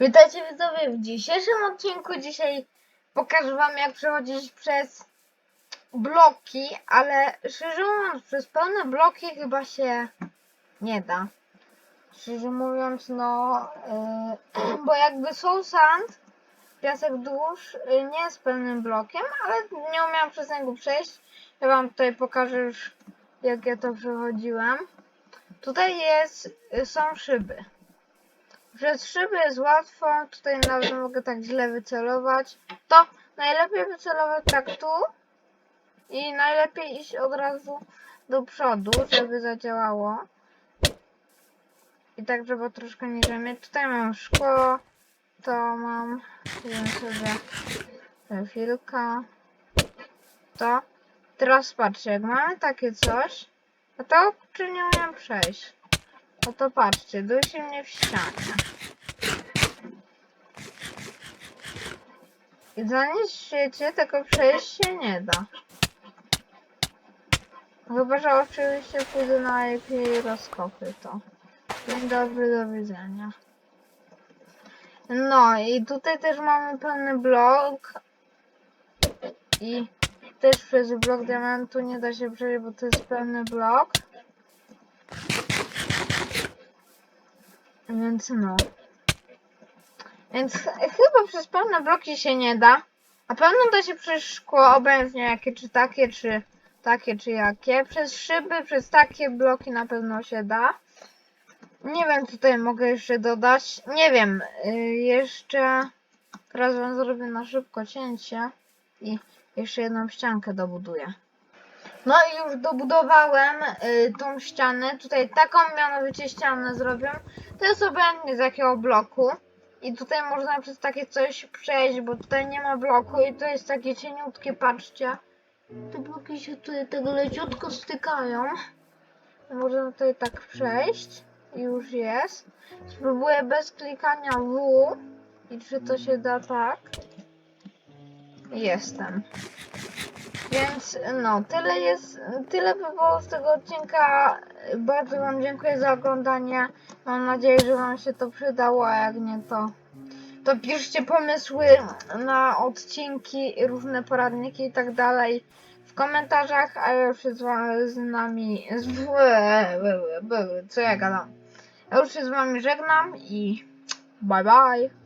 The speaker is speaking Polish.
Witajcie widzowie w dzisiejszym odcinku. Dzisiaj pokażę wam jak przechodzić przez bloki, ale szczerze mówiąc przez pełne bloki chyba się nie da. Szczerze mówiąc no, yy, bo jakby Soul Sand, piasek dusz yy, nie jest pełnym blokiem, ale nie umiałam przez niego przejść. Ja wam tutaj pokażę już jak ja to przechodziłem. Tutaj jest, są szyby. Przez szyby jest łatwo, tutaj nawet mogę tak źle wycelować. To najlepiej wycelować tak tu i najlepiej iść od razu do przodu, żeby zadziałało. I tak, żeby troszkę niżej mieć. Tutaj mam szkło, to mam, sobie, chwilkę. To. Teraz patrzcie, jak mamy takie coś, no to czy nie umiem przejść? No to patrzcie, dusi mnie w ścianie. I za nic w świecie tego przejść się nie da. Chyba, że oczywiście pójdę na jakieś rozkopy to. Dzień dobry, do widzenia. No i tutaj też mamy pełny blok. I też przez blok diamentu nie da się przejść, bo to jest pełny blok. Więc no. Więc ch- chyba przez pełne bloki się nie da. A pewno da się przez szkło, obojętnie jakie, czy takie, czy takie, czy jakie. Przez szyby, przez takie bloki na pewno się da. Nie wiem, tutaj mogę jeszcze dodać. Nie wiem, y, jeszcze teraz wam zrobię na szybko cięcie i jeszcze jedną ściankę dobuduję. No i już dobudowałem y, tą ścianę. Tutaj taką mianowicie ścianę zrobię. To jest obojętnie z jakiego bloku. I tutaj można przez takie coś przejść, bo tutaj nie ma bloku i to jest takie cieniutkie, patrzcie. Te bloki się tutaj tego leciutko stykają. Można tutaj tak przejść. Już jest. Spróbuję bez klikania W. I czy to się da tak? Jestem. Więc no, tyle jest, tyle by było z tego odcinka. Bardzo Wam dziękuję za oglądanie. Mam nadzieję, że Wam się to przydało, a jak nie to, to piszcie pomysły na odcinki, różne poradniki i tak dalej w komentarzach, a już się z, z nami, z, co ja gadam? Ja już się z Wami żegnam i bye bye.